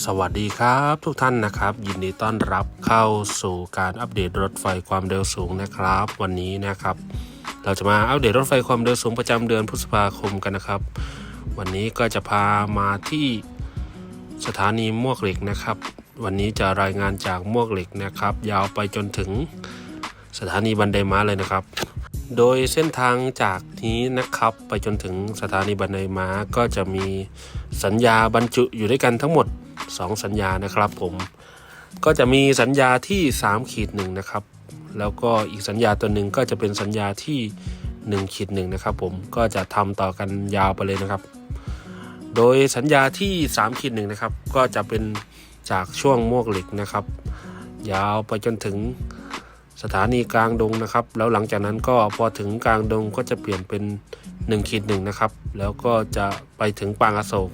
สวัสดีครับทุกท่านนะครับ ยินดีต้อนรับเข้าสู่การอัปเดตรถไฟความเร็วสูงนะครับ วันนี้นะครับ เราจะมาอัปเดตรถไฟความเร็วสูงประจำเดือนพฤษภาคมกันนะครับ วันนี้ก็จะพามาที่สถานีมวกเหล็กนะครับ วันนี้จะรายงานจากมวกเหล็กนะครับ ยาวไปจนถึงสถานีบันไดม้าเลยนะครับ โดยเส้นทางจากนี้นะครับ ไปจนถึงสถานีบันไดม้าก็จะมีสัญญาบรรจุอยู่ด้วยกันทั้งหมด 2 สัญญานะครับผมก็จะมีสัญญาที่3ขีดหนึ่งนะครับ แล้วก็อีกสัญญาตัวหนึ่งก็จะเป็นสัญญาที่1ขีดหนึ่งนะครับ ผมก็จะทำต่อกันยาวไปเลยนะครับ โดยสัญญาที่3ขีดหนึ่งนะครับ ก็จะเป็นจากช่วงมวกเหล็กนะครับ ยาวไปจนถึงสถานีกลางดงนะครับ แล้วหลังจากนั้นก็พอถึงกลางดงก็จะเปลี่ยนเป็น1ขีดหนึ่งนะครับ แล้วก็จะไปถึงปางอโศก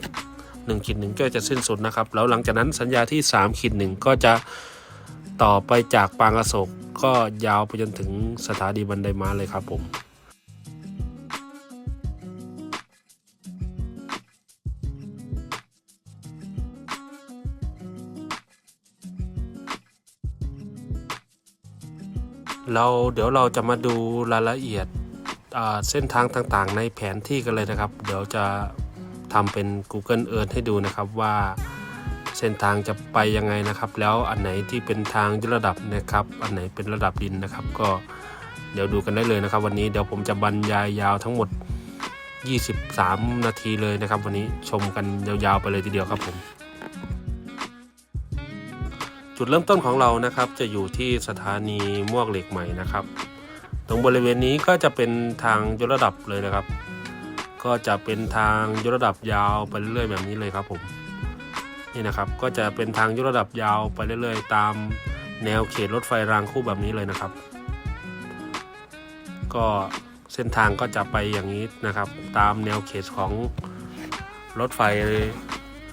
1ขีดหนึ่งก็จะสิ้นสุดนะครับ แล้วหลังจากนั้นสัญญาที่3ขีดหนึ่งก็จะต่อไปจากปางอโศกก็ยาวไปจนถึงสถานีบันไดม้าเลยครับผมเราเดี๋ยวเราจะมาดูรายละเอียดเส้นทางต่างๆ ในแผนที่กันเลยนะครับ เดี๋ยวจะ ทำเป็น Google Earth ให้ดูนะครับว่าเส้นทางจะไปยังไงนะครับ แล้วอันไหนที่เป็นทางยกระดับนะครับ อันไหนเป็นระดับดินนะครับ ก็เดี๋ยวดูกันได้เลยนะครับ วันนี้เดี๋ยวผมจะบรรยายยาวทั้งหมด 23 นาทีเลยนะครับ วันนี้ชมกันยาวๆไปเลยทีเดียวครับผม จุดเริ่มต้นของเรานะครับ จะอยู่ที่สถานีมวกเหล็กใหม่นะครับ ตรงบริเวณนี้ก็จะเป็นทางยกระดับเลยนะครับ ก็จะเป็นทางยกระดับยาวไปเรื่อยๆแบบนี้เลยครับผมนี่นะครับก็จะเป็นทางยกระดับยาวไปเรื่อยๆ ตามแนวเขตรถไฟรางคู่แบบนี้เลยนะครับ ก็เส้นทางก็จะไปอย่างนี้นะครับ ตามแนวเขตของรถไฟ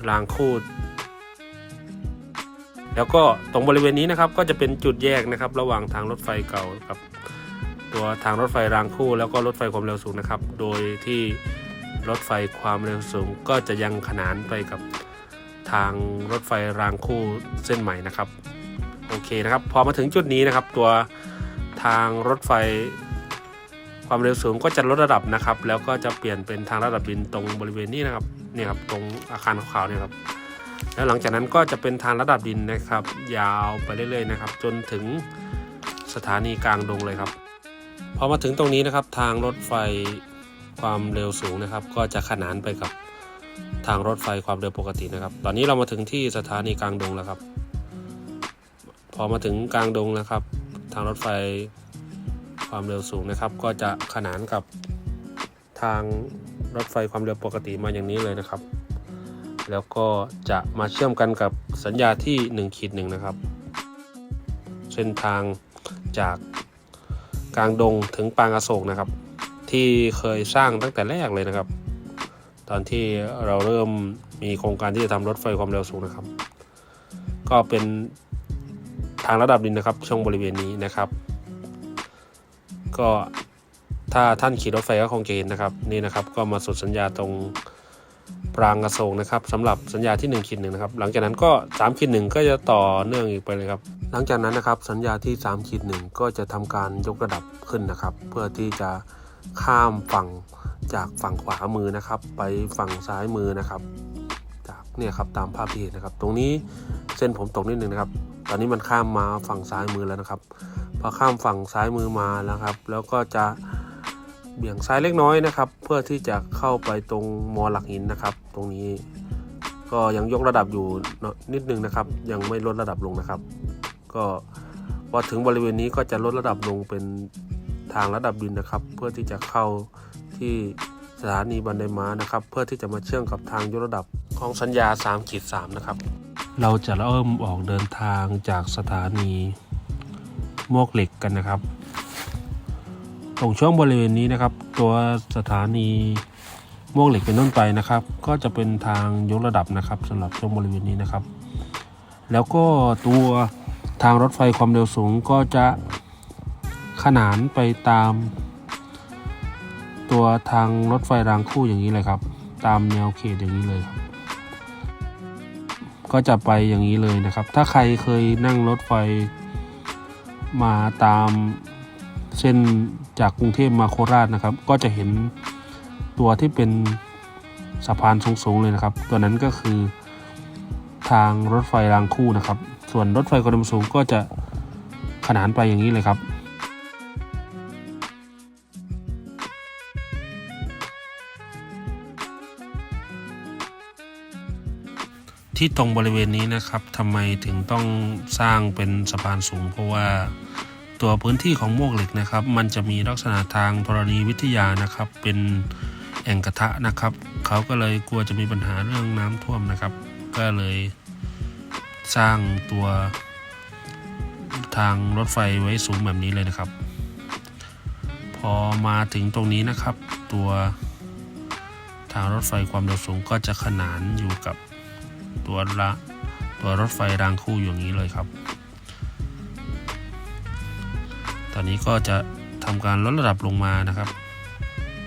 รางคู่แล้วก็ตรงบริเวณนี้นะครับก็จะเป็นจุดแยกนะครับ ระหว่างทางรถไฟเก่ากับ ตัวทางรถไฟรางคู่ แล้วก็รถไฟความเร็วสูงนะครับ โดยที่รถไฟความเร็วสูงก็จะยังขนานไปกับทางรถไฟรางคู่เส้นใหม่นะครับ โอเคนะครับ พอมาถึงจุดนี้นะครับ ตัวทางรถไฟความเร็วสูงก็จะลดระดับนะครับ แล้วก็จะเปลี่ยนเป็นทางระดับดินตรงบริเวณนี้นะครับนี่ครับตรงอาคารขาวๆเนี่ยครับ แล้วหลังจากนั้นก็จะเป็นทางระดับดินนะครับ ยาวไปเรื่อยๆนะครับ จนถึงสถานีกลางดงเลยครับ พอมาถึงตรงนี้นะครับทางรถไฟความเร็วสูงนะครับ ก็จะขนานไปกับทางรถไฟความเร็วปกตินะครับ ตอนนี้เรามาถึงที่สถานีกลางดงแล้วครับ พอมาถึงกลางดงนะครับ ทางรถไฟความเร็วสูงนะครับ ก็จะขนานกับทางรถไฟความเร็วปกติมาอย่างนี้เลยนะครับ แล้วก็จะมาเชื่อมกันกับสัญญาที่1ขีดหนึ่งนะครับ เส้นทางจาก กลางดงถึงปางอโศกนะครับ ที่เคยสร้างตั้งแต่แรกเลยนะครับ ตอนที่เราเริ่มมีโครงการที่จะทำรถไฟความเร็วสูงนะครับ ก็เป็นทางระดับดินนะครับช่วงบริเวณนี้นะครับ ก็ถ้าท่านขี่รถไฟก็คงจะเห็นนะครับนี่นะครับก็มาสุดสัญญาตรงปรางกระโศงนะครับสำหรับสัญญาที่1ขีดหนึ่งนะครับ หลังจากนั้นก็3ขีดหนึ่งก็จะต่อเนื่องอีกไปเลยครับ หลังจากนั้นนะครับสัญญาที่3ขีดหนึ่งก็จะทำการยกระดับขึ้นนะครับ เพื่อที่จะข้ามฝั่งจากฝั่งขวามือนะครับ ไปฝั่งซ้ายมือนะครับ จากเนี่ยครับตามภาพที่เห็นนะครับ ตรงนี้เส้นผมตกนิดนึงนะครับ ตอนนี้มันข้ามมาฝั่งซ้ายมือแล้วนะครับพอข้ามฝั่งซ้ายมือมาแล้วครับ แล้วก็จะเบี่ยงซ้ายเล็กน้อยนะครับ เพื่อที่จะเข้าไปตรงมอหลักหินนะครับ ตรงนี้ก็ยังยกระดับอยู่นิดนึงนะครับ ยังไม่ลดระดับลงนะครับ ก็พอถึงบริเวณนี้ก็จะลดระดับลงเป็นทางระดับดินนะครับ เพื่อที่จะเข้าที่สถานีบันไดม้านะครับ เพื่อที่จะมาเชื่อมกับทางยกระดับของสัญญา3ขีด3นะครับ เราจะเริ่มออกเดินทางจากสถานีมวกเหล็กกันนะครับ ตรงช่วงบริเวณนี้นะครับ ตัวสถานีมวงเหล็กเป็นต้นไปนะครับ ก็จะเป็นทางยกระดับนะครับสำหรับช่วงบริเวณนี้นะครับ แล้วก็ตัว ทางรถไฟความเร็วสูงก็จะขนานไปตาม ตัวทางรถไฟรางคู่อย่างนี้เลยครับ ตามแนวเขตอย่างนี้เลยครับก็ก็จะไปอย่างนี้เลยนะครับ ถ้าใครเคยนั่งรถไฟมาตามเส้นจากกรุงเทพมาโคราชนะครับ ก็จะเห็นตัวที่เป็นสะพานสูงๆเลยนะครับ ตัวนั้นก็คือทางรถไฟรางคู่นะครับ ส่วนรถไฟความเร็วสูงก็จะขนานไปอย่างนี้เลยครับ ที่ตรงบริเวณนี้นะครับทำไมถึงต้องสร้างเป็นสะพานสูง เพราะว่าตัวพื้นที่ของมวกเหล็กนะครับ มันจะมีลักษณะทางธรณีวิทยานะครับเป็นแอ่งกระทะนะครับ เขาก็เลยกลัวจะมีปัญหาเรื่องน้ำท่วมนะครับ ก็เลย สร้างตัวทางรถไฟไว้สูงแบบนี้เลยนะครับ พอมาถึงตรงนี้นะครับ ตัวทางรถไฟความเร็วสูงก็จะขนานอยู่กับตัวละตัวรถไฟรางคู่อย่างนี้เลยครับ ตอนนี้ก็จะทำการลดระดับลงมานะครับ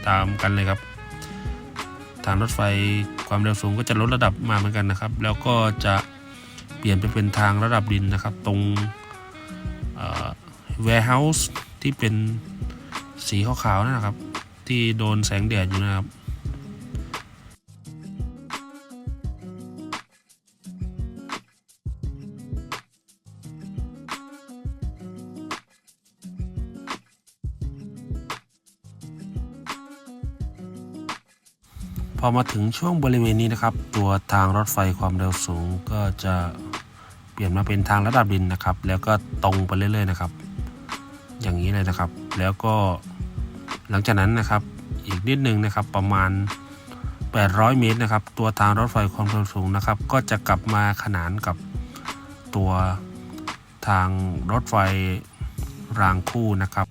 ตามกันเลยครับทางรถไฟความเร็วสูงก็จะลดระดับมาเหมือนกันนะครับ แล้วก็จะ เปลี่ยนไปเป็นทางระดับดินนะครับ ตรงเอ่อ warehouse ที่เป็นสีขาวๆนั่นนะครับ ที่โดนแสงแดดอยู่นะครับพอมาถึงช่วงบริเวณนี้นะครับ ตัวทางรถไฟความเร็วสูงก็จะ ปลี่ยนมาเป็นทางระดับดินนะครับ แล้วก็ตรงไปเรื่อยๆนะครับ อย่างนี้เลยนะครับ แล้วก็หลังจากนั้นนะครับ อีกนิดนึงนะครับประมาณ 800 เมตรนะครับ ตัวทางรถไฟความเร็วสูงนะครับ ก็จะกลับมาขนานกับตัวทางรถไฟรางคู่นะครับ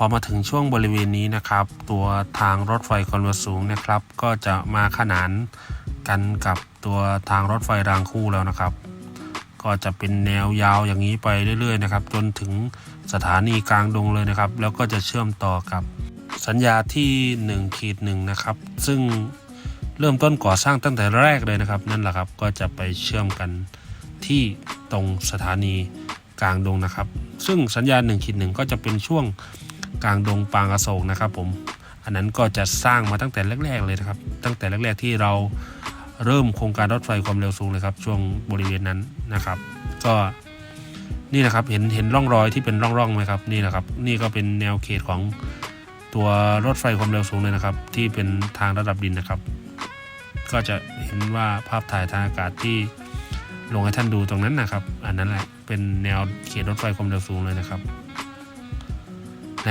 พอมาถึงช่วงบริเวณนี้นะครับ ตัวทางรถไฟความเร็วสูงนะครับ ก็จะมาขนานกันกับตัวทางรถไฟรางคู่แล้วนะครับ ก็จะเป็นแนวยาวอย่างนี้ไปเรื่อยๆนะครับ จนถึงสถานีกลางดงเลยนะครับ แล้วก็จะเชื่อมต่อกับสัญญาที่1ขีดหนึ่งนะครับ ซึ่งเริ่มต้นก่อสร้างตั้งแต่แรกเลยนะครับ นั่นแหละครับก็จะไปเชื่อมกันที่ตรงสถานีกลางดงนะครับ ซึ่งสัญญา1ขีดหนึ่งก็จะเป็นช่วง กลางดงปางอโศกนะครับผม อันนั้นก็จะสร้างมาตั้งแต่แรก ๆ เลยนะครับ ตั้งแต่แรก ๆ ที่เราเริ่มโครงการรถไฟความเร็วสูงเลยครับ ช่วงบริเวณนั้นนะครับ ก็นี่นะครับเห็นเห็นร่องรอยที่เป็นร่องๆไหมครับนี่นะครับ นี่ก็เป็นแนวเขตของตัวรถไฟความเร็วสูงเลยนะครับ ที่เป็นทางระดับดินนะครับ ก็จะเห็นว่าภาพถ่ายทางอากาศที่ลงให้ท่านดูตรงนั้นนะครับ อันนั้นแหละเป็นแนวเขตรถไฟความเร็วสูงเลยนะครับ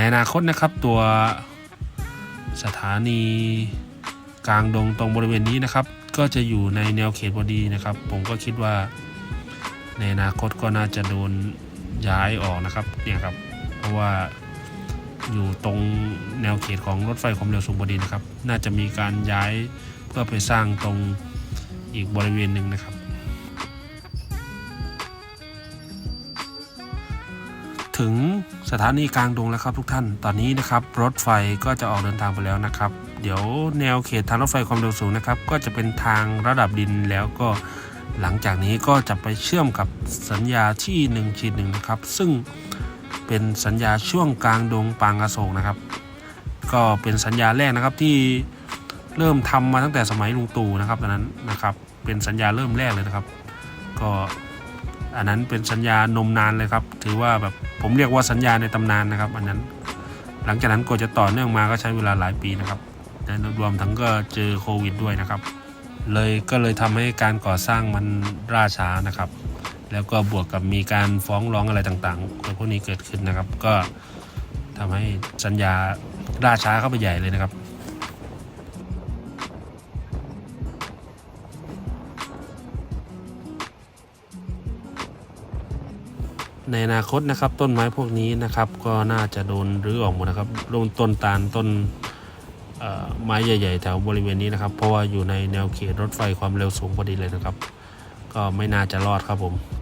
ในอนาคตนะครับตัวสถานีกลางดงตรงบริเวณนี้นะครับ ก็จะอยู่ในแนวเขตพอดีนะครับ ผมก็คิดว่า ในอนาคตก็น่าจะโดนย้ายออกนะครับเนี่ยครับ เพราะว่าอยู่ตรงแนวเขตของรถไฟความเร็วสูงพอดีนะครับ น่าจะมีการย้ายเพื่อไปสร้างตรงอีกบริเวณหนึ่งนะครับ ถึง สถานีกลางดงแล้วครับทุกท่าน ตอนนี้นะครับรถไฟก็จะออกเดินทางไปแล้วนะครับ เดี๋ยวแนวเขตทางรถไฟความเร็วสูงนะครับ ก็จะเป็นทางระดับดินแล้วก็หลังจากนี้ก็จะไปเชื่อมกับสัญญาที่1ขีดหนึ่งนะครับ ซึ่งเป็นสัญญาช่วงกลางดงปางอโศกนะครับ ก็เป็นสัญญาแรกนะครับที่เริ่มทำมาตั้งแต่สมัยลุงตู่นะครับตอนนั้นนะครับ เป็นสัญญาเริ่มแรกเลยนะครับ ก็อันนั้นเป็นสัญญานมนานเลยครับ ถือว่าแบบ ผมเรียกว่าสัญญาในตำนานนะครับอันนั้น หลังจากนั้นก็จะต่อเนื่องมาก็ใช้เวลาหลายปีนะครับและรวมทั้งก็เจอโควิดด้วยนะครับ เลยก็เลยทำให้การก่อสร้างมันล่าช้านะครับ แล้วก็บวกกับมีการฟ้องร้องอะไรต่างๆพวกนี้เกิดขึ้นนะครับ ก็ทำให้สัญญาล่าช้าเข้าไปใหญ่เลยนะครับ ในอนาคตนะครับต้นไม้พวกนี้นะครับ ก็น่าจะโดนรื้อออกหมดนะครับลงต้นตาลต้นไม้ใหญ่ ๆ แถวบริเวณนี้นะครับ เพราะว่าอยู่ในแนวเขตรถไฟความเร็วสูงพอดีเลยนะครับ ก็ไม่น่าจะรอดครับผม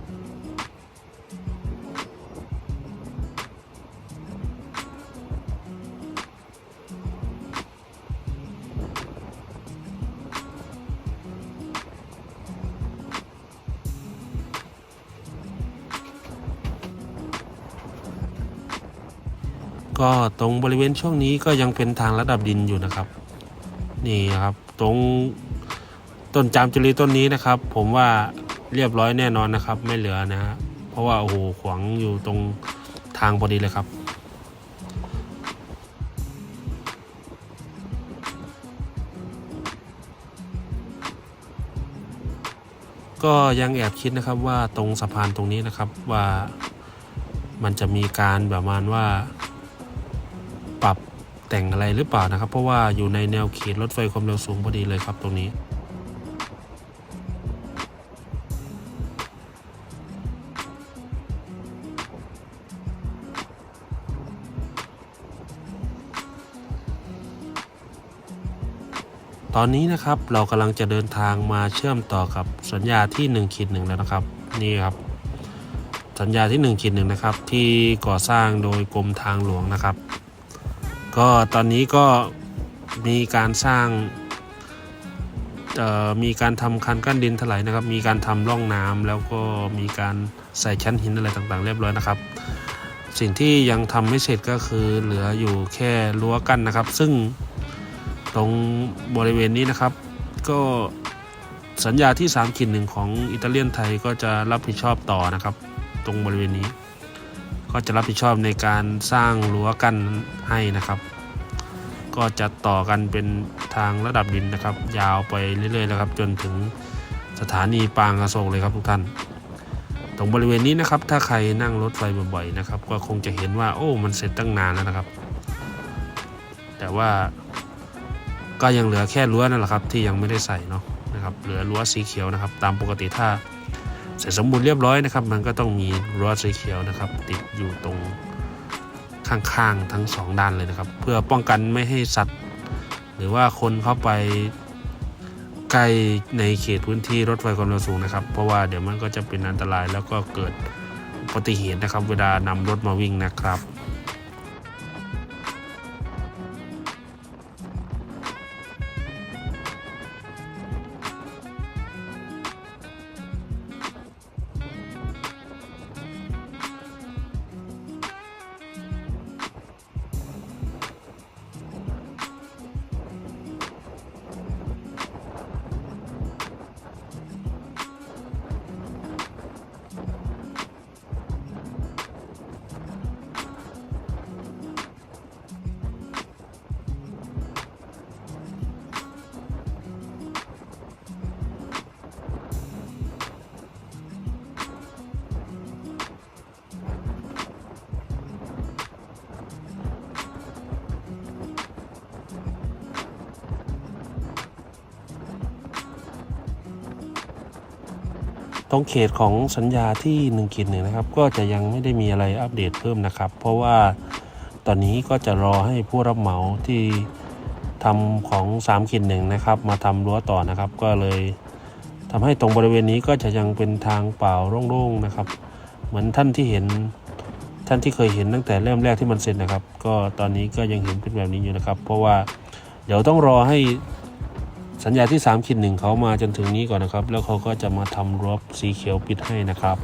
ก็ตรงบริเวณช่วงนี้ก็ยังเป็นทางระดับดินอยู่นะครับ นี่ครับตรงต้นจามจุลีต้นนี้นะครับ ผมว่าเรียบร้อยแน่นอนนะครับ ไม่เหลือนะฮะเพราะว่าโอ้โหขวางอยู่ตรงทางพอดีเลยครับก็ยังแอบคิดนะครับว่าตรงสะพานตรงนี้นะครับว่ามันจะมีการแบบประมาณว่า แต่งอะไรหรือเปล่านะครับ เพราะว่าอยู่ในแนวเขตรถไฟความเร็วสูงพอดีเลยครับตรงนี้ ตอนนี้นะครับเรากำลังจะเดินทางมาเชื่อมต่อกับสัญญาที่1ขีดหนึ่งแล้วนะครับ นี่ครับ สัญญาที่1ขีดหนึ่งนะครับ ที่ก่อสร้างโดยกรมทางหลวงนะครับ ก็ตอนนี้ก็มีการสร้างมีการทำคันกั้นดินถลายนะครับ มีการทำร่องน้ำแล้วก็มีการใส่ชั้นหินอะไรต่างๆ เรียบร้อยนะครับ สิ่งที่ยังทำไม่เสร็จก็คือเหลืออยู่แค่รั้วกั้นนะครับ ซึ่งตรงบริเวณนี้นะครับ ก็สัญญาที่3ขีดหนึ่งของอิตาเลียนไทยก็จะรับผิดชอบต่อนะครับ ตรงบริเวณนี้ ก็จะรับผิดชอบในการสร้างรั้วกั้นให้นะครับ ก็จะต่อกันเป็นทางระดับดินนะครับ ยาวไปเรื่อยๆนะครับ จนถึงสถานีปางอโศกเลยครับทุกท่าน ตรงบริเวณนี้นะครับ ถ้าใครนั่งรถไฟบ่อยๆนะครับ ก็คงจะเห็นว่าโอ้มันเสร็จตั้งนานแล้วนะครับ แต่ว่าก็ยังเหลือแค่รั้วนั่นแหละครับที่ยังไม่ได้ใส่เนาะนะครับเหลือรั้วสีเขียวนะครับ ตามปกติถ้า เสร็จสมบูรณ์เรียบร้อยนะครับ มันก็ต้องมีรั้วสีเขียวนะครับ ติดอยู่ตรงข้างๆทั้งสองด้านเลยนะครับ เพื่อป้องกันไม่ให้สัตว์ หรือว่าคนเข้าไปใกล้ในเขตพื้นที่รถไฟความเร็วสูงนะครับ เพราะว่าเดี๋ยวมันก็จะเป็นอันตรายแล้วก็เกิดอุบัติเหตุนะครับ เวลานำรถมาวิ่งนะครับ ตรงเขตของสัญญาที่1ขีดหนึ่งนะครับ ก็จะยังไม่ได้มีอะไรอัปเดตเพิ่มนะครับ เพราะว่าตอนนี้ก็จะรอให้ผู้รับเหมาที่ทำของ3ขีดหนึ่งนะครับ มาทำรั้วต่อนะครับ ก็เลยทำให้ตรงบริเวณนี้ก็จะยังเป็นทางเปล่าโล่งๆนะครับ เหมือนท่านที่เห็นท่านที่เคยเห็นตั้งแต่เริ่มแรกที่มันเสร็จนะครับ ก็ตอนนี้ก็ยังเห็นเป็นแบบนี้อยู่นะครับ เพราะว่าเดี๋ยวต้องรอให้ สัญญาที่3ขีดหนึ่งเขามาจนถึงนี้ก่อนนะครับ แล้วเขาก็จะมาทำรั้วสีเขียวปิดให้นะครับ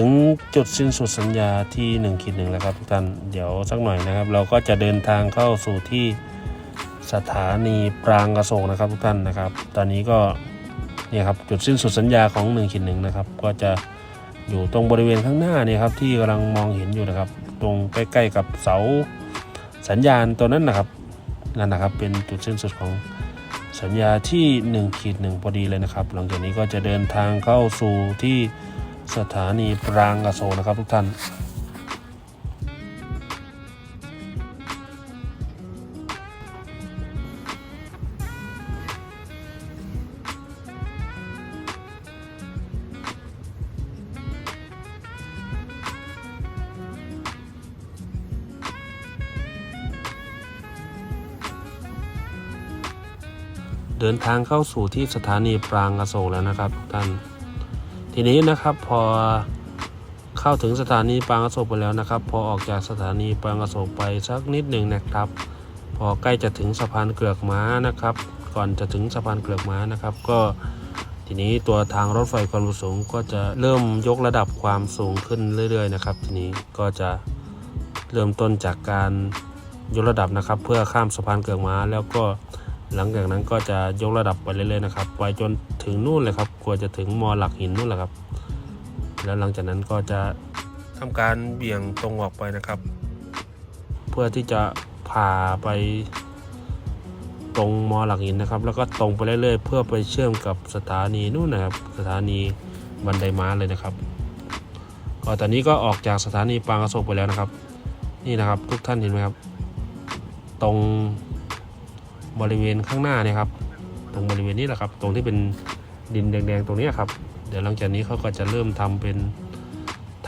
ถึงจุดสิ้นสุดสัญญาที่1ขีดหนึ่งแล้วครับทุกท่านเดี๋ยวสักหน่อยนะครับ เราก็จะเดินทางเข้าสู่ที่สถานีปรางกระโศกนะครับทุกท่านนะครับ ตอนนี้ก็เนี่ยครับจุดสิ้นสุดสัญญาของ1ขีดหนึ่งนะครับ ก็จะอยู่ตรงบริเวณข้างหน้านี่ครับที่กำลังมองเห็นอยู่นะครับ ตรงใกล้ๆกับเสาสัญญาณตัวนั้นนะครับนั่นนะครับเป็นจุดสิ้นสุดของสัญญาที่1ขีดหนึ่งพอดีเลยนะครับ หลังจากนี้ก็จะเดินทางเข้าสู่ที่ สถานีปรางกระโศกนะครับทุกท่านเดินทางเข้าสู่ที่สถานีปรางอโศกแล้วนะครับทุกท่าน ทีนี้นะครับพอเข้าถึงสถานีปางอโศกไปแล้วนะครับ พอออกจากสถานีปางอโศกไปสักนิดหนึ่งนะครับ พอใกล้จะถึงสะพานเกลือกม้านะครับ ก่อนจะถึงสะพานเกลือกม้านะครับ ก็ทีนี้ตัวทางรถไฟความสูงก็จะเริ่มยกระดับความสูงขึ้นเรื่อย ๆ นะครับ ทีนี้ก็จะเริ่มต้นจากการยกระดับนะครับ เพื่อข้ามสะพานเกลือกม้าแล้วก็ หลังจากนั้นก็จะยกระดับไปเรื่อยๆนะครับไปจนถึงนู่นเลยครับกว่าจะถึงมอหลักหินนู่นแหละครับ แล้วหลังจากนั้นก็จะทำการเบี่ยงตรงออกไปนะครับ เพื่อที่จะพาไปตรงมอหลักหินนะครับ แล้วก็ตรงไปเรื่อยๆ เพื่อไปเชื่อมกับสถานีนู่นนะครับ สถานีบันไดม้าเลยนะครับ ก็ตอนนี้ก็ออกจากสถานีปางกระโศกไปแล้วนะครับ นี่นะครับทุกท่านเห็นไหมครับ ตรง บริเวณข้างหน้าเนี่ยครับ ตรงบริเวณนี้แหละครับ ตรงที่เป็นดินแดงๆตรงนี้ครับ เดี๋ยวหลังจากนี้เขาก็จะเริ่มทำเป็น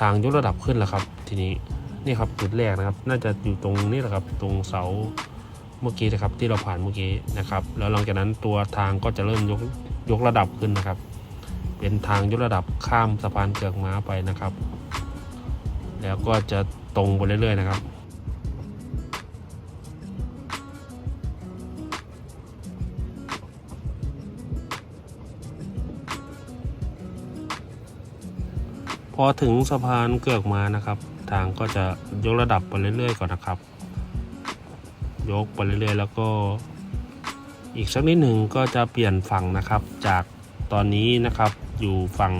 ทางยกระดับขึ้นแล้วครับ ทีนี้นี่ครับจุดแรกนะครับ น่าจะอยู่ตรงนี้แหละครับ ตรงเสาเมื่อกี้นะครับที่เราผ่านเมื่อกี้นะครับ แล้วหลังจากนั้นตัวทางก็จะเริ่มยกยกระดับขึ้นนะครับ เป็นทางยกระดับข้ามสะพานเกือกม้าไปนะครับ แล้วก็จะตรงไปเรื่อยๆนะครับ อถึงสะพานเกือกมานะครับ ทางก็จะยกระดับไปเรื่อยๆก่อนนะครับ ยกไปเรื่อยๆ แล้วก็ อีกสักนิดหนึ่งก็จะเปลี่ยนฝั่งนะครับ จากตอนนี้นะครับอยู่ฝั่ง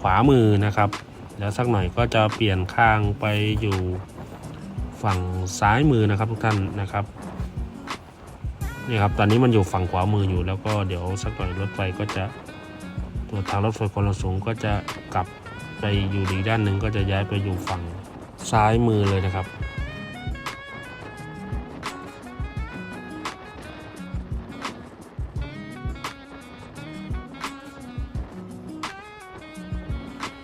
ขวามือนะครับ แล้วสักหน่อยก็จะเปลี่ยนข้างไปอยู่ฝั่งซ้ายมือนะครับทุกท่านนะครับนี่ครับตอนนี้มันอยู่ฝั่งขวามืออยู่แล้วก็เดี๋ยวสักหน่อยรถไฟก็จะตัวทางรถไฟความเร็วสูงก็จะกลับ ไปอยู่อีกด้านหนึ่งก็จะย้ายไปอยู่ฝั่งซ้ายมือเลยนะครับ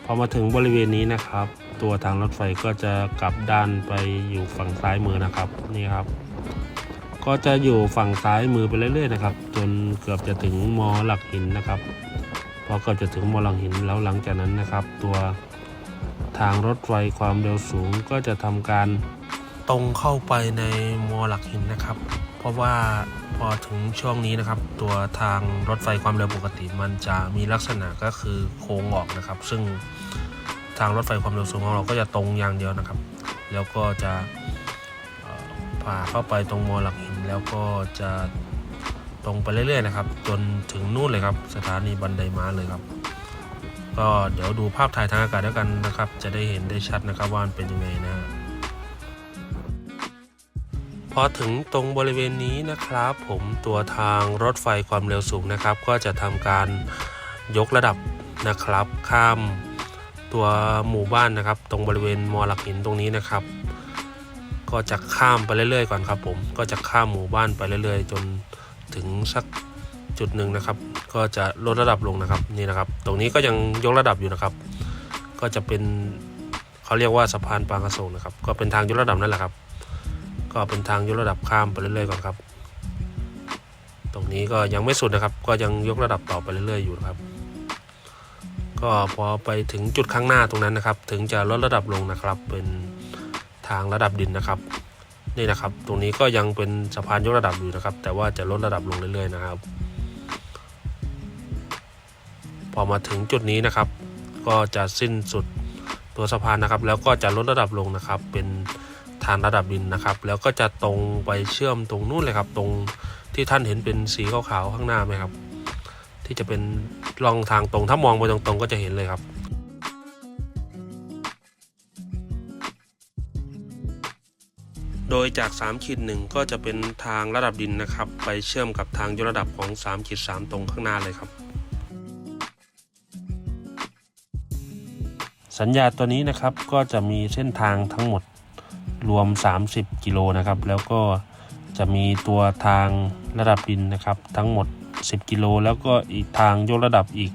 พอมาถึงบริเวณนี้นะครับ ตัวทางรถไฟก็จะกลับด้านไปอยู่ฝั่งซ้ายมือนะครับนี่ครับ ก็จะอยู่ฝั่งซ้ายมือไปเรื่อยๆนะครับ จนเกือบจะถึงมอหลักหินนะครับ พอเกือบจะถึงมอหลักหินแล้วหลังจากนั้นนะครับ ตัวทางรถไฟความเร็วสูงก็จะทำการตรงเข้าไปในมอหลักหินนะครับ เพราะว่าพอถึงช่วงนี้นะครับ ตัวทางรถไฟความเร็วปกติมันจะมีลักษณะก็คือโค้งออกนะครับ ซึ่งทางรถไฟความเร็วสูงของเราก็จะตรงอย่างเดียวนะครับ แล้วก็จะเอ่อพาเข้าไปตรงมอหลักหินแล้วก็จะ ตรงไปเรื่อยๆนะครับ จนถึงนู่นเลยครับ สถานีบันไดม้าเลยครับ ก็เดี๋ยวดูภาพถ่ายทางอากาศด้วยกันนะครับ จะได้เห็นได้ชัดนะครับว่ามันเป็นยังไงนะพอถึงตรงบริเวณนี้นะครับ ผมตัวทางรถไฟความเร็วสูงนะครับ ก็จะทำการยกระดับนะครับ ข้ามตัวหมู่บ้านนะครับ ตรงบริเวณมอหลักหินตรงนี้นะครับ ก็จะข้ามไปเรื่อยๆก่อนครับ ผมก็จะข้ามหมู่บ้านไปเรื่อย ๆ จน ถึงสักจุดหนึ่งนะครับ ก็จะลดระดับลงนะครับนี่นะครับ ตรงนี้ก็ยังยกระดับอยู่นะครับ ก็จะเป็นเขาเรียกว่าสะพานปางกระโศกนะครับ ก็เป็นทางยกระดับนั่นแหละครับ ก็เป็นทางยกระดับข้ามไปเรื่อยๆก่อนครับ ตรงนี้ก็ยังไม่สุดนะครับ ก็ยังยกระดับต่อไปเรื่อยๆอยู่นะครับ ก็พอไปถึงจุดข้างหน้าตรงนั้นนะครับ ถึงจะลดระดับลงนะครับ เป็นทางระดับดินนะครับ นี่นะครับ ตรงนี้ก็ยังเป็นสะพานยกระดับอยู่นะครับ แต่ว่าจะลดระดับลงเรื่อยๆนะครับ พอมาถึงจุดนี้นะครับ ก็จะสิ้นสุดตัวสะพานนะครับ แล้วก็จะลดระดับลงนะครับ เป็นทางระดับดินนะครับ แล้วก็จะตรงไปเชื่อมตรงนู้นเลยครับ ตรงที่ท่านเห็นเป็นสีขาวๆข้างหน้าไหมครับ ที่จะเป็นรองทางตรงถ้ามองไปตรงๆก็จะเห็นเลยครับ โดยจาก3ขีดหนึ่งก็จะเป็นทางระดับดินนะครับ ไปเชื่อมกับทางยกระดับของ3ขีด3ตรงข้างหน้าเลยครับ สัญญาตัวนี้นะครับก็จะมีเส้นทางทั้งหมดรวม 30 กิโลนะครับ แล้วก็จะมีตัวทางระดับดินนะครับ ทั้งหมด 10 กิโล แล้วก็อีกทางยกระดับอีก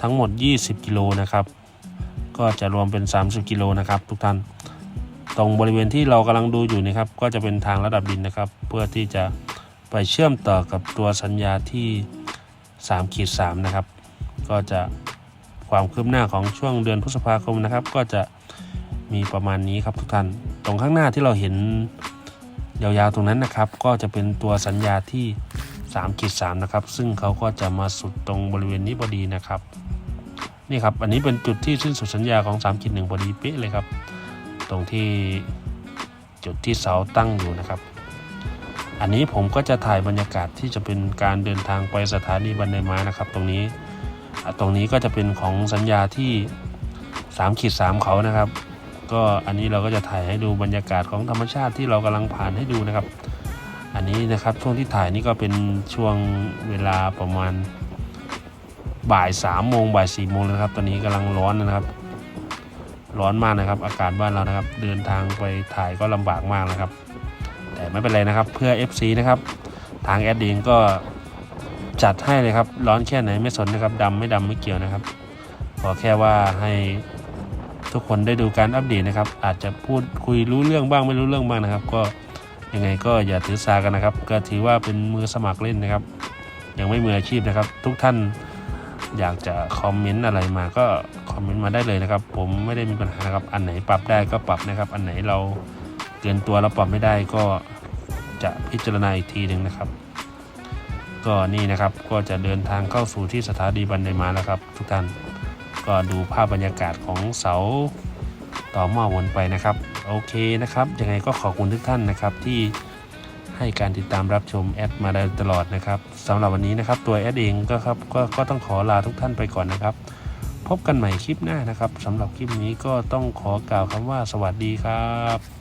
ทั้งหมด 20 กิโลนะครับ ก็จะรวมเป็น 30 กิโลนะครับ ทุกท่าน ตรงบริเวณที่เรากำลังดูอยู่นะครับ ก็จะเป็นทางระดับดินนะครับ เพื่อที่จะไปเชื่อมต่อกับตัวสัญญาที่3ขีด3นะครับ ก็จะความคืบหน้าของช่วงเดือนพฤษภาคมนะครับ ก็จะมีประมาณนี้ครับทุกท่าน ตรงข้างหน้าที่เราเห็นยาวๆตรงนั้นนะครับ ก็จะเป็นตัวสัญญาที่3ขีด3นะครับ ซึ่งเขาก็จะมาสุดตรงบริเวณนี้พอดีนะครับ นี่ครับ อันนี้เป็นจุดที่สิ้นสุดสัญญาของ3ขีด1พอดีเป๊ะเลยครับ ตรงที่จุดที่เสาตั้งอยู่นะครับ อันนี้ผมก็จะถ่ายบรรยากาศที่จะเป็นการเดินทางไปสถานีบันไดม้านะครับ ตรงนี้ตรงนี้ก็จะเป็นของสัญญาที่3ขีด3เขานะครับ ก็อันนี้เราก็จะถ่ายให้ดูบรรยากาศของธรรมชาติที่เรากำลังผ่านให้ดูนะครับ อันนี้นะครับช่วงที่ถ่ายนี่ก็เป็นช่วงเวลาประมาณบ่ายสามโมงบ่ายสี่โมงนะครับ ตอนนี้กำลังร้อนนะครับ ร้อนมากนะครับ อากาศบ้านเรานะครับ เดินทางไปถ่ายก็ลำบากมากนะครับ แต่ไม่เป็นไรนะครับ เพื่อ FC นะครับ ทางแอดเองก็จัดให้เลยครับ ร้อนแค่ไหนไม่สนนะครับดำไม่ดำไม่เกี่ยวนะครับ ขอแค่ว่าให้ทุกคนได้ดูการอัปเดตนะครับ อาจจะพูดคุยรู้เรื่องบ้างไม่รู้เรื่องบ้างนะครับ ก็ยังไงก็อย่าถือสากันนะครับ ก็ถือว่าเป็นมือสมัครเล่นนะครับ ยังไม่มืออาชีพนะครับ ทุกท่านอยากจะคอมเมนต์อะไรมาก็ อมเมนต์มาได้เลยนะครับ ผมไม่ได้มีปัญหานะครับอันไหนปรับได้ก็ปรับนะครับ อันไหนเราเกินตัวเราปรับไม่ได้ก็จะพิจารณาอีกทีหนึ่งนะครับ ก็นี่นะครับก็จะเดินทางเข้าสู่ที่สถานีบันไดมาแล้วครับ ทุกท่านก็ดูภาพบรรยากาศของเสาต่อหม้อวนไปนะครับ โอเคนะครับยังไงก็ขอบคุณทุกท่านนะครับที่ให้การติดตามรับชมแอดมาได้ตลอดนะครับสำหรับวันนี้นะครับตัวแอดเองก็ครับกก็ต้องขอลาทุกท่านไปก่อนนะครับ พบกันใหม่คลิปหน้านะครับสำหรับคลิปนี้ก็ต้องขอกล่าวคำว่าสวัสดีครับ